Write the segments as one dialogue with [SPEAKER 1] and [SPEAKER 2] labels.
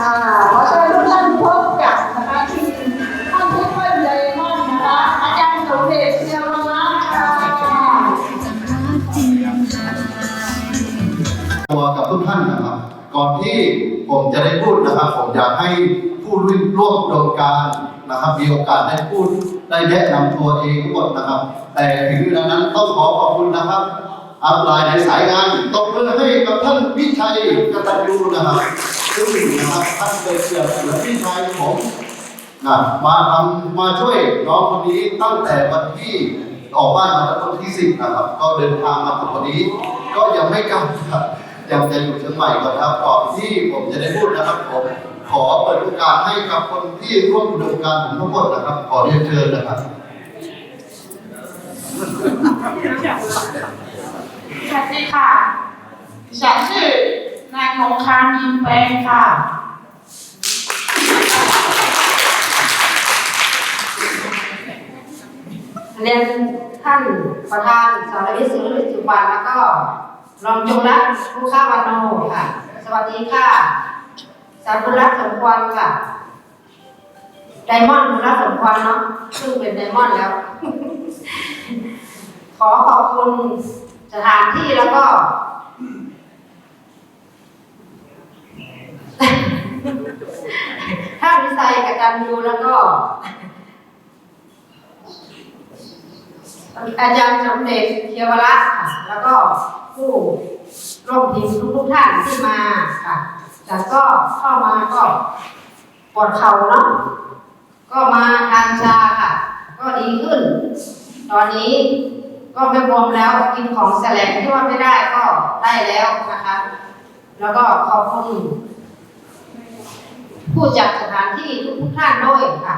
[SPEAKER 1] อ่าขอเชิญทุกท่าน
[SPEAKER 2] พ
[SPEAKER 3] บกับนะคะที่ท่านผู้ช่วยเลยมอนนะคะอาจารย์สมเด็จเชียวรัตน์ค่ะ
[SPEAKER 4] ตัวกับทุกท่านนะครับ ก่อนที่ผมจะได้พูดนะครับ ผมอยากให้ผู้ร่วมโครงการนะครับ มีโอกาสได้พูดได้แนะนำตัวเองทั้งหมดนะครับ แต่ถึงเวลานั้นต้องขอขอบคุณนะครับอัพไลน์ในสายงานตบมือให้กับท่านวิชัยกตัญญูนะครับ ซึ่งนะครับท่านเคยเกือบเหมือนพี่ชายผมนะมาทำมาช่วยน้องคนนี้ตั้งแต่วันที่ออกบ้านมาตั้งวันที่สิบนะครับ ก็เดินทางมาถึงวันนี้ ก็ยังไม่กลับครับยังจะอยู่เชียงใหม่ก่อนครับก่อนที่ผมจะได้พูดนะครับผมขอเปิดโอกาสให้กับคนที่ร่วมอุดมการผมทั้งหมดนะครับ ขอเรียนเชิญนะครับ
[SPEAKER 3] สวัสดีค่ะฉันชื่อ นางนงคานยิมแปลงค่ะ
[SPEAKER 5] เรียนท่านประธานสารวิทย์สุริสุวรรณแล้วก็รองจุรัตน์ผู้ข้าวันโนค่ะ สวัสดีค่ะสารุรัตน์สมควรค่ะไดมอนด์บุญรัตน์สมควรเนาะซึ่งเป็นไดมอนด์แล้ว ขอขอบคุณสถานที่แล้วก็ ท่าน วิสัยกับจันยูแล้วก็ อาจารย์สมเด็จเทียวรัตน์ค่ะ แล้วก็ผู้ร่วมทีมทุกๆท่านที่มาค่ะแต่ก็เข้ามาก็ปวดเข่าเนาะก็มาทานชาค่ะ ก็ดีขึ้น ตอนนี้ก็ไม่บวมแล้วกินของแสลงที่ว่าไม่ได้ก็ได้แล้วนะคะ แล้วก็ขอบคุณ ผู้จัดสถานที่ทุกท่านด้วยค่ะ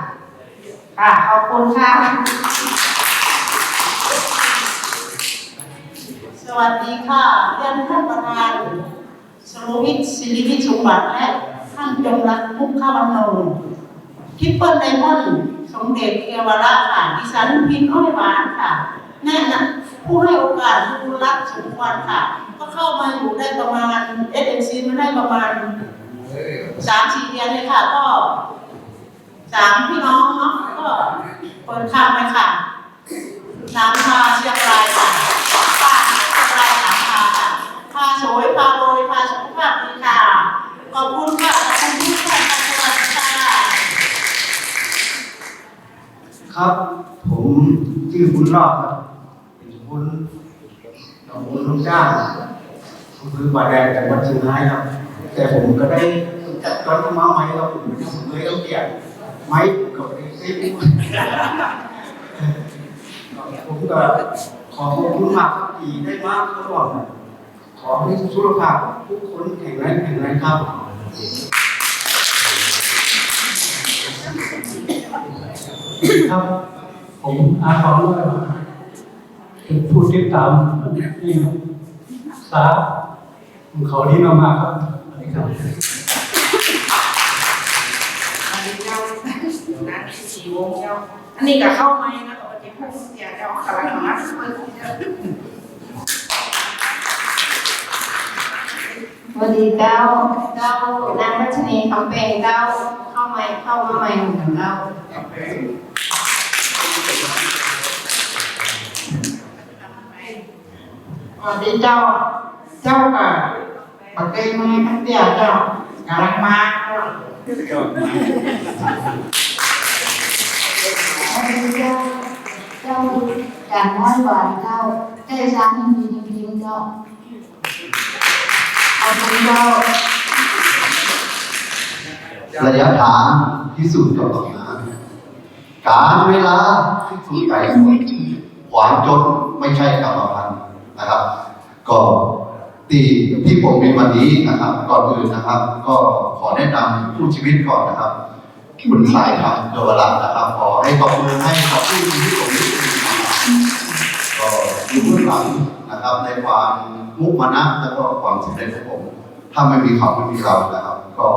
[SPEAKER 5] ค่ะขอบคุณค่ะ
[SPEAKER 3] สวัสดีค่ะเรียนท่านประธานสโรวิทย์ศิริวิทย์สมบัติและท่านจงรักมุขข้าวันโนทิปเปิลไดมอนด์สมเด็จเทวราชค่ะดิฉันพินอ้อยหวานค่ะ แน่นะผู้ให้โอกาสผู้รักสมควรค่ะ ก็เข้ามาอยู่ได้ประมาณเอสเอ็ซีมาได้ประมาณ สามสี่เดือนเลยค่ะ ก็สามพี่น้องเนาะก็เปิดทางไปค่ะน้ำพาเชียงรายค่ะป้าเชียงรายน้ำพาค่ะพาสวยพาโรยพาสุขภาพดีค่ะขอบคุณค่ะขอบคุณทุกท่านค่ะสวัสดีค่ะ
[SPEAKER 6] ครับ ผมชื่อบุญรอดครับเป็นบุญหนองบุญลูกจ้างอำเภอบาดแดงจังหวัดเชียงรายครับ แต่ผมก็ได้จัดการเข้ามาใหม่ครับผมไม่ได้เคยต้องเกี่ยรไม้กับไอ้ซิปผมก็ขอขอบคุณมากครับที่ได้มากตลอดนขอให้สุขภาพทุกคนแข็งแรงแข็งแรงครับ
[SPEAKER 2] ครับผมอาขอด้วยเป็นผู้ติดตามนี่สาของเขาดีมากๆครับสวัสดีครับ
[SPEAKER 7] อันนี้เจ้านะสี่วงเจ้าอันนี้ก็เข้าไหมนะก็จะพูดเสียเจ้ากำลังมาเปิดเจ้า
[SPEAKER 5] สวัสดีเจ้าเจ้านางรัชนีคำเปงเจ้าเข้ามาเข้ามาใหม่เหมือนเจ้า
[SPEAKER 7] สวัสดีเจ้า เจ้าก็ ปักเกยมาทั้งเดียเจ้ากำลังมาเจ้า
[SPEAKER 5] สวัสดีเจ้าเจ้าการน้อยหวานเจ้าเจ้าช้างยิงยิงยิงเจ้าขอบคุณเจ้า
[SPEAKER 4] ระยะทางพิสูจน์กับต่อมาการเวลาพิสูจน์ไก่ความจนไม่ใช่กรรมพันธุ์นะครับ ก็ ที่ที่ผมมีวันนี้นะครับ ก่อนอื่นนะครับ ก็ขอแนะนำผู้ชีวิตก่อนนะครับคุณสายทำเยาวราชนะครับ ขอให้ขอบมือให้ขอบผู้ชีวิตผมนิดนึงนะครับก็อยู่เบื้องหลังนะครับ ในความมุมานะแล้วก็ความสำเร็จของผมถ้าไม่มีเขาไม่มีเรานะครับ ก็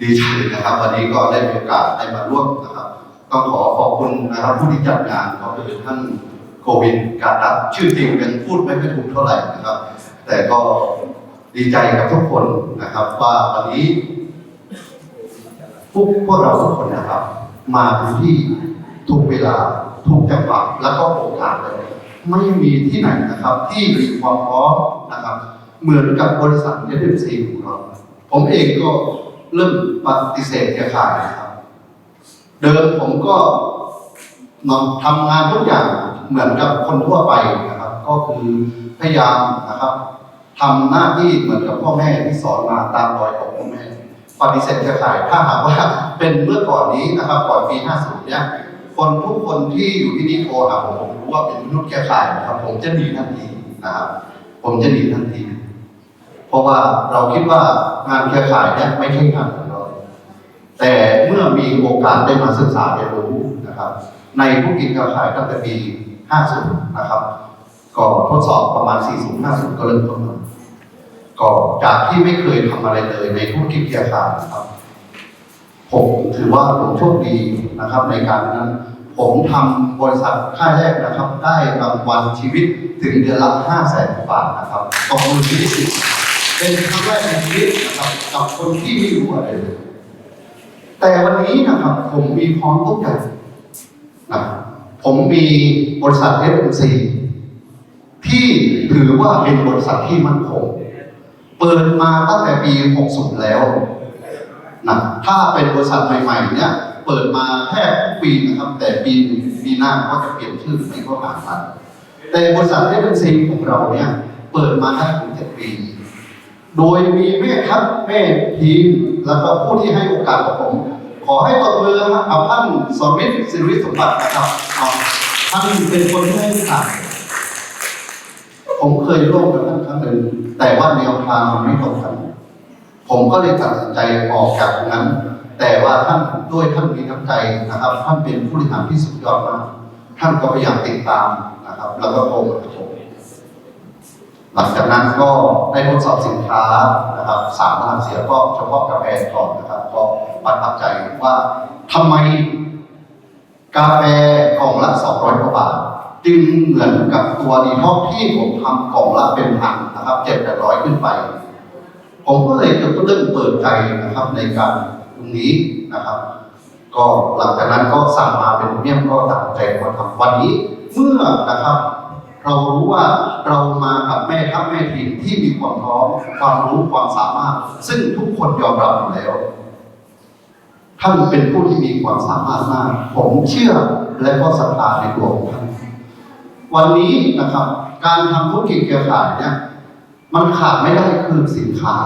[SPEAKER 4] ดีใจนะครับ วันนี้ก็ได้มีโอกาสได้มาร่วมนะครับต้องขอขอบคุณนะครับผู้ที่จัดงานก็คือท่านโควินการดับชื่อจริงยังพูดไม่ค่อยถูกเท่าไหร่นะครับ แต่ก็ดีใจกับทุกคนนะครับ ว่าวันนี้พวกพวกเราทุกคนนะครับ มาถึงที่ถูกเวลาถูกจังหวะแล้วก็โอกาสเลยไม่มีที่ไหนนะครับ ที่มีความพร้อมนะครับ เหมือนกับบริษัทเอ m ซีของเราผมเองก็เริ่มปฏิเสธเครือข่ายนะครับ เดิมผมก็นอนทำงานทุกอย่างเหมือนกับคนทั่วไปนะครับ ก็คือ พยายามนะครับทำหน้าที่เหมือนกับพ่อแม่ที่สอนมาตามรอยของพ่อแม่ปฏิเสธเครือข่ายถ้าหากว่าเป็นเมื่อก่อนนี้นะครับก่อนปี 50 เนี่ยคนทุกคนที่อยู่ที่นี่โทรหาผมผมรู้ว่าเป็นมนุษย์เครือข่ายนะครับ ผมจะหนีทันทีนะครับผมจะหนีทันที เพราะว่าเราคิดว่างานเครือข่ายเนี่ยไม่ใช่งานของเราแต่เมื่อมีโอกาสได้มาศึกษาเรียนรู้นะครับ ในผู้กินเครือข่ายตั้งแต่ปี 50 นะครับ ก็ทดสอบประมาณ 40 50 ก็เริ่มต้นมาก็จากที่ไม่เคยทำอะไรเลยในธุรกิจเครือข่ายนะครับ ผมถือว่าผมโชคดีนะครับ ในการนั้น ผมทำบริษัทค่ายแรกนะครับ ได้รางวัลชีวิตถึงเดือนละ5 0 0แสนบาทนะครับตบมือที่สิเป็นครั้งแรกในชีวิตนะครับกับคนที่ไม่รู้อะไรเลยแต่วันนี้นะครับผมมีพร้อมทุกอย่างนะผมมีบริษัท FMC ที่ถือว่าเป็นบริษัทที่มั่นคง เปิดมาตั้งแต่ปี 60 แล้วนะถ้าเป็นบริษัทใหม่ๆ เนี่ย เปิดมาแค่ปีนะครับ แต่ปีปีหน้าก็จะเปลี่ยนชื่อที่เขาหากันแต่บริษัทเอเ c ซีของเราเนี่ย เปิดมาได้ถึงเจ็ดปี โดยมีแม่ทัพแม่ทีม แล้วก็ผู้ที่ให้โอกาสกับผม ขอให้ตบมือกับท่านสมิทธิ์สิริสมบัตินะครับเอาท่านเป็นคนที่ให้โอกาส ผมเคยร่วมกับท่านครั้งหนึ่งแต่ว่าแนวทางมันไม่ตรงกันผมก็เลยตัดสินใจออกจากนั้น แต่ว่าท่านด้วยท่านมีน้ำใจนะครับ ท่านเป็นผู้บริหารที่สุดยอดมากท่านก็พยายามติดตามนะครับ แล้วก็โทรมาผมหลังจากนั้นก็ได้ทดสอบสินค้านะครับสามล้านเสียก็เฉพาะกาแฟก่อนนะครับ ก็ประทับใจว่าทำไมกาแฟกล่องละ200กว่าบาท จึงเหมือนกับตัวดีท็อกที่ผมทำกล่องละเป็นพันนะครับเจ็ดแปดร้อยขึ้นไป ผมก็เลยจะเริ่มเปิดใจนะครับในการตรงนี้นะครับ ก็หลังจากนั้นก็สั่งมาเป็นพิเมียมก็ตัดใจมาทำวันนี้เมื่อนะครับ เรารู้ว่าเรามากับแม่ทัพแม่ทีมที่มีความพร้อมความรู้ความสามารถ ซึ่งทุกคนยอมรับอยู่แล้วท่านเป็นผู้ที่มีความสามารถมาก ผมเชื่อและก็ศรัทธาในตัวของท่าน วันนี้นะครับ การทำธุรกิจเครือข่ายเนี่ยมันขาดไม่ได้คือสินค้า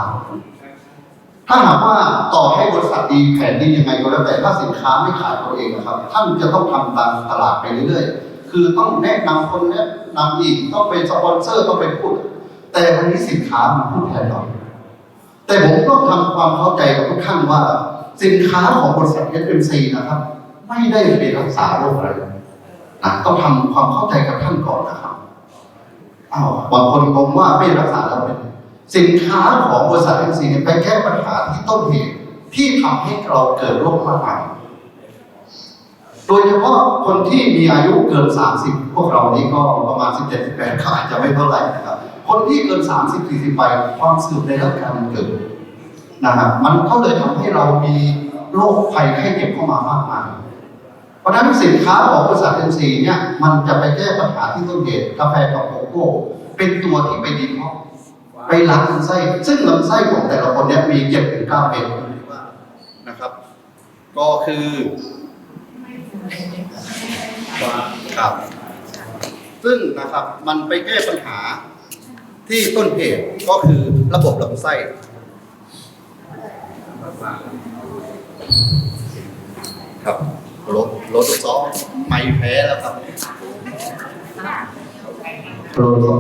[SPEAKER 4] ถ้าหากว่าต่อให้บริษัทดีแผนดียังไงก็แล้วแต่ถ้าสินค้าไม่ขายตัวเองนะครับ ท่านจะต้องทำตามตลาดไปเรื่อยๆ คือต้องแนะนำคนแนะนำอีกต้องเป็นสปอนเซอร์ต้องไปพูด แต่วันนี้สินค้ามันพูดแทนเราแต่ผมต้องทำความเข้าใจกับทุกท่านว่า สินค้าของบริษัท SMC นะครับ ไม่ได้ไปรักษาโรคอะไร ต้องทำความเข้าใจกับท่านก่อนนะครับอ้าวบางคนงงว่าไม่รักษาแล้วเป็นสินค้าของบริษัท SMC เนี่ยไปแก้ปัญหาที่ต้นเหตุที่ทำให้เราเกิดโรคมากมายโดยเฉพาะคนที่มีอายุเกิน 30 พวกเรานี้ก็ประมาณ 17 18ก็อาจจะไม่เท่าไหร่นะครับ คนที่เกิน 30 40 ไปความเสื่อมในร่างกายมันเกิดนะครับมันก็เลยทำให้เรามีโรคภัยไข้เจ็บเข้ามามากมาย ราะฉะนั้นสินค้าของบริษัทเอ็นซีเนี่ยมันจะไปแก้ปัญหาที่ต้นเหตุกาแฟกับโกโก้เป็นตัวที่ไปดีท็อกซ์ไปล้างลำไส้ ซึ่งลำไส้ของแต่ละคนเนี่ยมีเจ็ดถึงเก้าเป็นนะครับ ก็คือครับ ซึ่งนะครับมันไปแก้ปัญหาที่ต้นเหตุก็คือระบบลำไส้ครับ รถรถซ้อมไม่แพ้แล้วครับรถซ้อม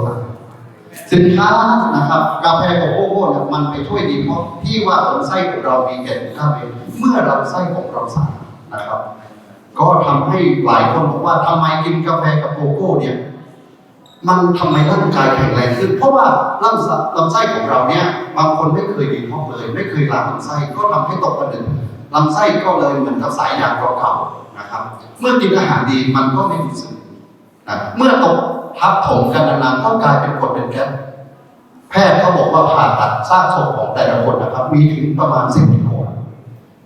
[SPEAKER 4] สินค้านะครับกาแฟโกโก้เนี่ยมันไปช่วยดีเพราะที่ว่าลำไส้ของเรามีแก่นข้าวเองเมื่อลำไส้ของเราสะอาดนะครับ ก็ทำให้หลายคนบอกว่าทำไมกินกาแฟกับโกโก้เนี่ยมันทำไมร่างกายแข็งแรงขึ้น เพราะว่าลำไส้ลำไส้ของเราเนี่ยบางคนไม่เคยดีท็อเลย ไม่เคยล้างลำไส้ก็ทำให้ตกกระดึงลำไส้ก็เลยเหมือนกับสายยางเก่าๆนะครับ เมื่อกินอาหารดีมันก็ไม่ดูดซึมนะเมื่อตกทับถมกันนานๆก็กลายเป็นกดเป็นแก๊สแพทย์เขาบอกว่าผ่าตัดซากศพของแต่ละคนนะครับ มีถึงประมาณสิบกิโล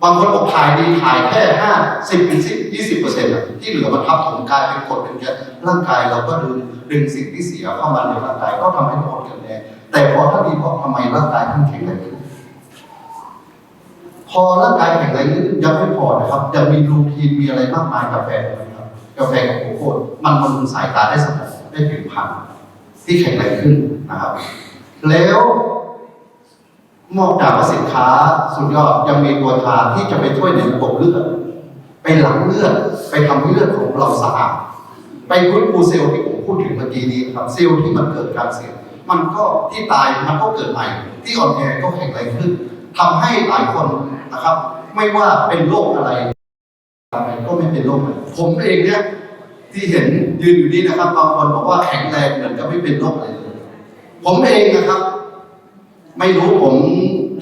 [SPEAKER 4] บางคนบอกถ่ายดีถ่ายแค่ห้าสิบถึงสิบยี่สิบเปอร์เซ็นต์ที่เหลือมันทับถมกลายเป็นกดเป็นแก๊สร่างกายเราก็ดึงดึงสิ่งที่เสียเข้ามาในร่างกายก็ทำให้ทุกคนเกิดแน่แต่พอถ้าดีเพราะทำไมร่างกายท่านแข็งแรงขึ้น พอร่างกายแข็งแรงขึ้นยังไม่พอนะครับยังมีรูทีนมีอะไรมากมายกาแฟนะครับกาแฟกับโกโก้มันบำรุงสายตาได้สมองได้ผิวพรรณที่แข็งแรงขึ้นนะครับ แล้วนอกจากสินค้าสุดยอดยังมีตัวทาที่จะไปช่วยในระบบเลือดไปหลังเลือดไปทำให้เลือดของเราสะอาดไปฟื้นฟูเซลล์ที่ผมพูดถึงเมื่อกี้นี้ครับเซลล์ที่มันเกิดการเสียมันก็ที่ตายมันก็เกิดใหม่ ที่อ่อนแอก็แข็งแรงขึ้นทำให้หลายคน นะครับ ไม่ว่าเป็นโรคอะไรอะไรก็ไม่เป็นโรคผมเองเนี่ยที่เห็นยืนอยู่นี่นะครับบางคนบอกว่าแข็งแรงเหมือนกับไม่เป็นโรคอะไรเลยผมเองนะครับ ไม่รู้ผม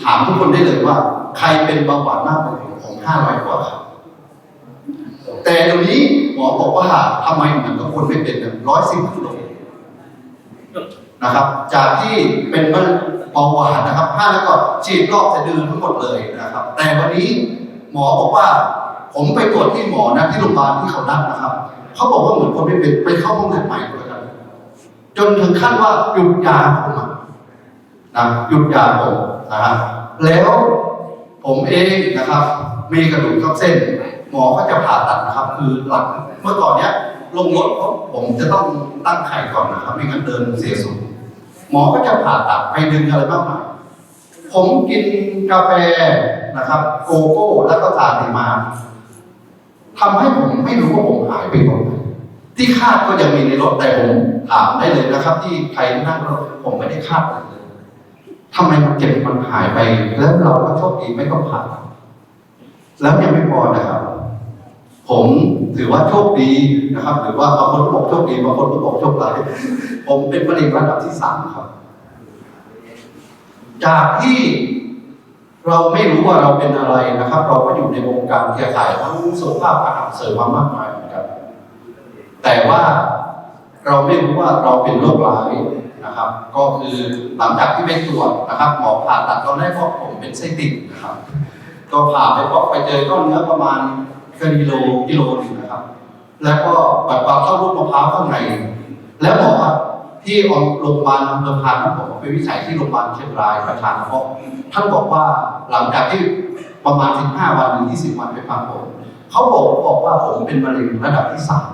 [SPEAKER 4] ถามทุกคนได้เลยว่า ใครเป็นเบาหวานมากกว่าผมผมห้าร้อยกว่าครับแต่เดี๋ยวนี้หมอบอกว่าทำไมเหมือนกับคนไม่เป็นร้อยสิบกิโลนะครับ จากที่เป็น เบาหวานนะครับห้าแล้วก็ฉีดรอบสะดือทั้งหมดเลยนะครับ แต่วันนี้หมอบอกว่า ผมไปตรวจที่หมอนะที่โรงพยาบาลที่เขานัดนะครับเขาบอกว่าเหมือนคนไม่เป็นไปเข้าห้องแลบใหม่เลยครับจนถึงขั้นว่าหยุดยาผมนะหยุดยาผมนะครับแล้วผมเองนะครับ มีกระดูกทับเส้น หมอก็จะผ่าตัดนะครับ คือหลังเมื่อก่อนเนี้ยลงรถผมจะต้องตั้งไข่ก่อนนะครับไม่งั้นเดินเสียสูง หมอก็จะผ่าตัดไปดึงอะไรบ้างมายผมกินกาแฟนะครับโกโก้แล้วก็ทานมาทำให้ผมไม่รู้ว่าผมหายไปตรงไหนที่คาดก็ยังมีในรถแต่ผมถามได้เลยนะครับ ที่ใครนั่งรถผมไม่ได้คาดอะไรเลยทำไมมันเจ็บมันหายไป แล้วเราก็โชคดีไม่ต้องผ่าแล้วยังไม่พอนะครับ ผมถือว่าโชคดีนะครับ หรือว่าบางคนก็บอกโชคดีบางคนก็บอกโชคร้ายผมเป็นมะเร็งระดับที่สามครับ จากที่เราไม่รู้ว่าเราเป็นอะไรนะครับ เราก็อยู่ในวงการเครือข่ายทั้งสุขภาพอาหารเสริมมามากมายเหมือนกัน แต่ว่าเราไม่รู้ว่าเราเป็นโรคร้ายนะครับ ก็คือหลังจากที่ไปตรวจนะครับ หมอผ่าตัดตอนแรกก็ผมเป็นไส้ติ่งนะครับ ก็ผ่าไปพบไปเจอก้อนเนื้อประมาณ กินกิโลกิโลหนึ่งนะครับ แล้วก็ปัดควาเข้ารูปมะพร้าวข้างใน แล้วหมอที่โรงพยาบาลอำเภอพานท่านผมไปวิจัยที่โรงพยาบาลเชียงรายประชานุเคราะห์ท่านบอกว่าหลังจากที่ประมาณ15วันหรือ20วันไปฟังผมเขาบอกบอกว่าผมเป็นมะเร็งระดับที่สาม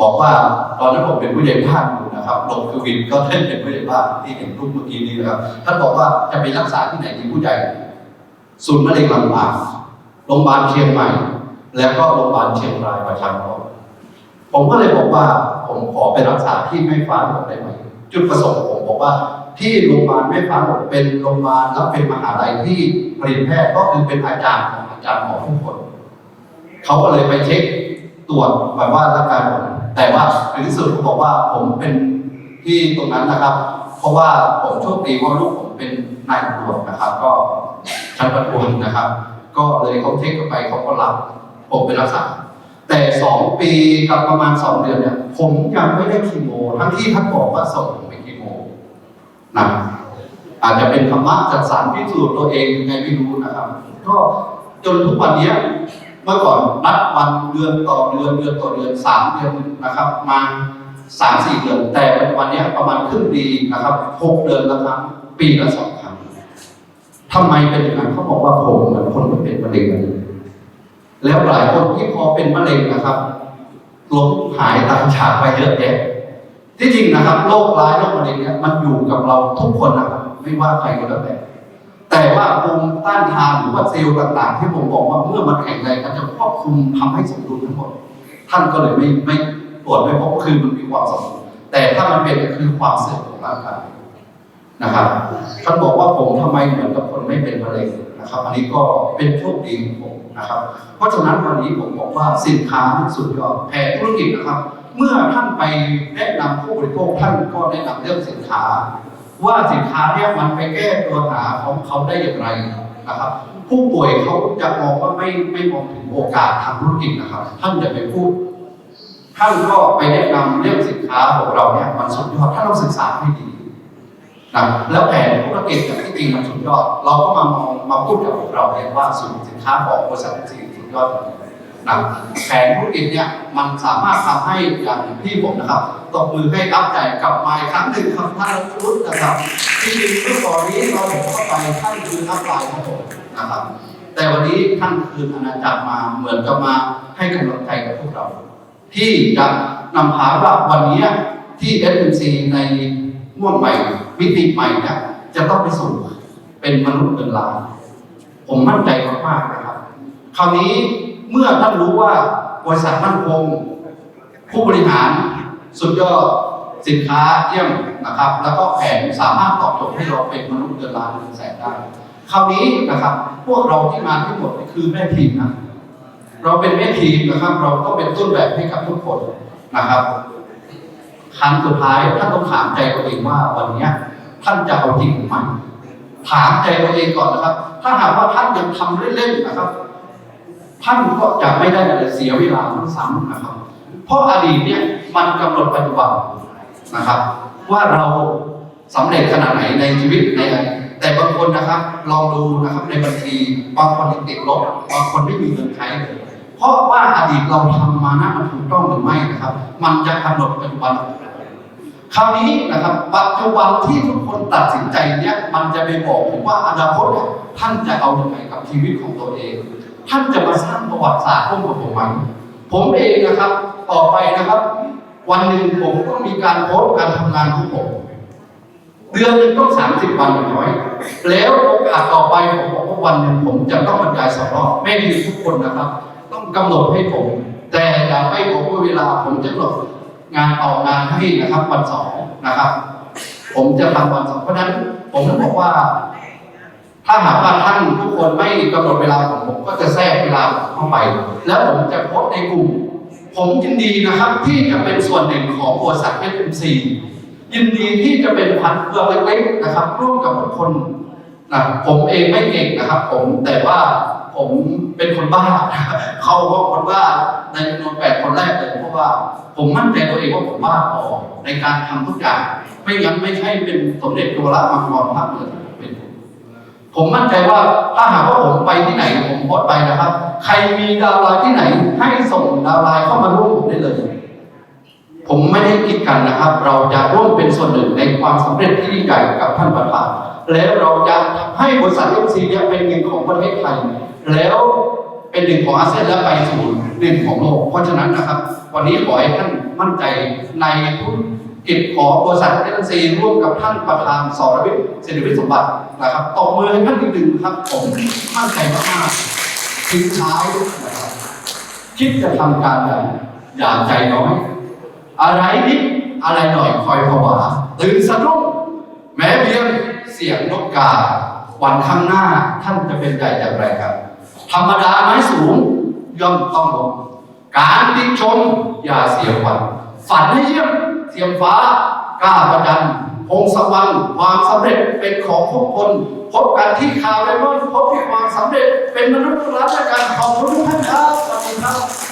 [SPEAKER 4] บอกว่าตอนนั้นผมเป็นผู้ใหญ่บ้านอยู่นะครับลงคือวินก็ท่านเป็นผู้ใหญ่บ้านที่เห็นรูปเมื่อกี้นี้นะครับ ท่านบอกว่าจะไปรักษาที่ไหนดีผู้ใหญ่ศูนย์มะเร็งลำปาง รงพยาบาลเชียงใหม่ แล้วก็โรงพยาบาลเชียงรายประชานุเคราะห์ผมก็เลยบอกว่าผมขอไปรักษาที่แม่ฟ้าหลวงได้ไหมจุดประสงค์ผมบอกว่า ที่โรงพยาบาลแม่ฟ้าหลวงเป็นโรงพยาบาลและเป็นมหาลัยที่ผลิตแพทย์ก็คือเป็นอาจารย์ของอาจารย์หมอทุกคนเขาก็เลยไปเช็คตรวจแบบว่าร่างกายผมแต่ว่าในที่สุดเขาบอกว่าผมเป็นที่ตรงนั้นนะครับ เพราะว่าผมโชคดีว่าลูกผมเป็นนายตำรวจนะครับ ก็ชั้นประทวนนะครับ ก็เลยเขาเช็คเข้าไปเขาก็รับผมไปรักษา แต่สองปีกับประมาณสองเดือนเนี่ยผมยังไม่ได้คีโม ทั้งที่ท่านบอกว่าส่งผมไปคีโมนะอาจจะเป็นธรรมะจัดสรรพิสูจน์ตัวเองยังไงไม่รู้นะครับ ก็จนทุกวันนี้เมื่อก่อนนัดวันเดือนต่อเดือนเดือนต่อเดือนสามเดือนนะครับ มาสามสี่เดือน แต่ปัจจุบันนี้ประมาณครึ่งปีนะครับหกเดือนละครั้งปีละสองครั้ง ทำไมเป็นอย่างนั้นเขาบอกว่าผมเหมือนคนที่เป็นมะเร็งแล้วหลายคนที่พอเป็นมะเร็งนะครับล้มหายตามฉากไปเยอะแยะที่จริงนะครับโรคร้ายโรคมะเร็งเนี่ยมันอยู่กับเราทุกคนนะครับไม่ว่าใครก็แล้วแต่แต่ว่าภูมิต้านทานหรือว่าเซลล์ต่าง ๆ ที่ผมบอกว่าเมื่อมันแข็งแรงมันจะควบคุมทำให้สมดุลทั้งหมดท่านก็เลยไม่ไม่ตรวจไม่พบคือมันมีความสมดุลแต่ถ้ามันเป็นคือความเสื่อมของร่างกาย นะครับท่านบอกว่าผมทำไมเหมือนกับคนไม่เป็นมะเร็งนะครับ อันนี้ก็เป็นโชคดีของผมนะครับ เพราะฉะนั้นวันนี้ผมบอกว่าสินค้าสุดยอดแผนธุรกิจนะครับ เมื่อท่านไปแนะนำผู้บริโภคท่านก็แนะนำเรื่องสินค้า ว่าสินค้าเนี่ยมันไปแก้ตัวหาของเขาได้อย่างไรนะครับ ผู้ป่วยเขาจะมองว่าไม่ไม่มองถึงโอกาสทางธุรกิจนะครับ ท่านอย่าไปพูดท่านก็ไปแนะนำเรื่องสินค้าของเราเนี่ยมันสุดยอดถ้าเราศึกษาให้ดี นะแล้วแผนธุรกิจเนี่ยที่จริงมันสุดยอด เราก็มามองมาพูดกับพวกเราเองว่าสูตรสินค้าของบริษัทซีสุดยอดนะแผนธุรกิจเนี่ยมันสามารถทำให้อย่างที่ผมนะครับตบมือให้อัพใจกลับมาอีกครั้งหนึ่งครับท่านรุ้นะครับที่จริงเมื่อก่อนนี้เราเห็นเข้าไปท่านคืออัพไลน์ของผมนะครับ แต่วันนี้ท่านคืนอาณาจักรมาเหมือนกับมาให้กำลังใจกับพวกเรา ที่จะนำพาว่าวันนี้ที่ SMC ในม่วงใหม่ มิติใหม่เนี่ยจะต้องไปสู่เป็นมนุษย์เป็นล้านผมมั่นใจมากๆนะครับ คราวนี้เมื่อท่านรู้ว่าบริษัทมั่นคง ผู้บริหารสุดยอดสินค้าเยี่ยมนะครับ แล้วก็แผนสามารถตอบโจทย์ให้เราเป็นมนุษย์เดินล้านหนึ่งแสนได้ คราวนี้นะครับ พวกเราที่มาทั้งหมดคือแม่ทีมนะเราเป็นแม่ทีมนะครับ เราก็เป็นต้นแบบให้กับทุกคนนะครับ ครั้งสุดท้ายท่านต้องถามใจตัวเองว่าวันนี้ท่านจะเอาจริงหรือไม่ถามใจตัวเองก่อนนะครับ ถ้าหากว่าท่านยังทำเล่นๆนะครับ ท่านก็จะไม่ได้อะไรเสียเวลาทั้งซ้ำนะครับ เพราะอดีตเนี่ยมันกำหนดปัจจุบันนะครับ ว่าเราสำเร็จขนาดไหนในชีวิตในอดีตแต่บางคนนะครับลองดูนะครับในบัญชีบางคนติดลบบางคนไม่มีเงินใช้เลยเพราะว่าอดีตเราทำมานะมันถูกต้องหรือไม่นะครับ มันจะกำหนดปัจจุบัน คราวนี้นะครับปัจจุบันที่ทุกคนตัดสินใจเนี่ยมันจะไปบอกผมว่าอนาคตท่านจะเอาอย่างไรกับชีวิตของตัวเอง ท่านจะมาสร้างประวัติศาสตร์ร่วมกับผมไหมผมเองนะครับ ต่อไปนะครับ วันหนึ่งผมต้องมีการโพสการทำงานของผมเดือนหนึงต้องสามสิบวันอย่างน้อย แล้วโอกาสต่อไปผมบอกว่าวันหนึ่งผมจะต้องบรรยายสองรอบแม่ดีทุกคนนะครับ ต้องกำหนดให้ผม แต่อย่าไม่บอกว่าเวลาผมจะกำหนด งานอองานให้นะครับวันสองนะครับ ผมจะทำวันสองเพราะฉะนั้นผมบอกว่า ถ้าหากว่าท่านทุกคนไม่กำหนดเวลาของผมก็จะแทรกเวลาเข้าไป แล้วผมจะโพสในกลุ่ม ผมยินดีนะครับที่จะเป็นส่วนหนึ่งของบริษัท SMC ยินดีที่จะเป็นพันเพื่อเล็กๆนะครับ ร่วมกับทุกคนนะผมเองไม่เก่งนะครับ ผมแต่ว่า ผมเป็นคนบ้า เขาบอก็คนบ้าในจำนวนแปดคนแรกเลยเพราะว่าผมมั่นใจตัวเองว่าผมบ้าพอในการทำทุกอย่างไม่งั้นไม่ใช่เป็นสมเด็จตัวละมังกรภาคเหนือเป็นผมผมมั่นใจว่าถ้าหากว่าผมไปที่ไหนผมโพสต์ไปนะครับ ใครมีดาวไลน์ที่ไหน ให้ส่งดาวไลน์เข้ามาร่วมผมได้เลย ผมไม่ได้คิดกันนะครับ เราจะร่วมเป็นส่วนหนึ่งในความสำเร็จที่ยิ่งใหญ่กับท่านประธานแล้วเราจะให้บริษัทเอฟซีเนี่ยเป็นหนึ่งของประเทศไทย แล้วเป็นหนึ่งของอาเซียนและไปสู่หนึ่งของโลก เพราะฉะนั้นนะครับ วันนี้ขอให้ท่านมั่นใจในธุรกิจของบริษัทเอฟซีร่วมกับท่านประธานสรวิทย์เศรษฐวิทย์สมบัตินะครับตบมือให้ท่านอีกหนึ่งครับผมมั่นใจมากๆทิ้งท้ายนะครับคิดจะทำการอย่างอย่าใจน้อย อะไรนิดอะไรหน่อยคอยผวาตื่นสะดุ้งแม้เพียงเสียงนกกาวันข้างหน้าท่านจะเป็นใหญ่อย่างไรครับ ธรรมดาไม้สูง ย่อมต้องลงการติชมอย่าเสียขวัญฝันให้เยี่ยมเทียมฟ้ากล้าประจันพงศวรรค์ความสำเร็จเป็นของทุกคน พบกันที่ข่าวไดมอนพบที่ความสำเร็จเป็นมนุษย์รัฐการขอบคุณทุกท่านครับสวัสดีครับ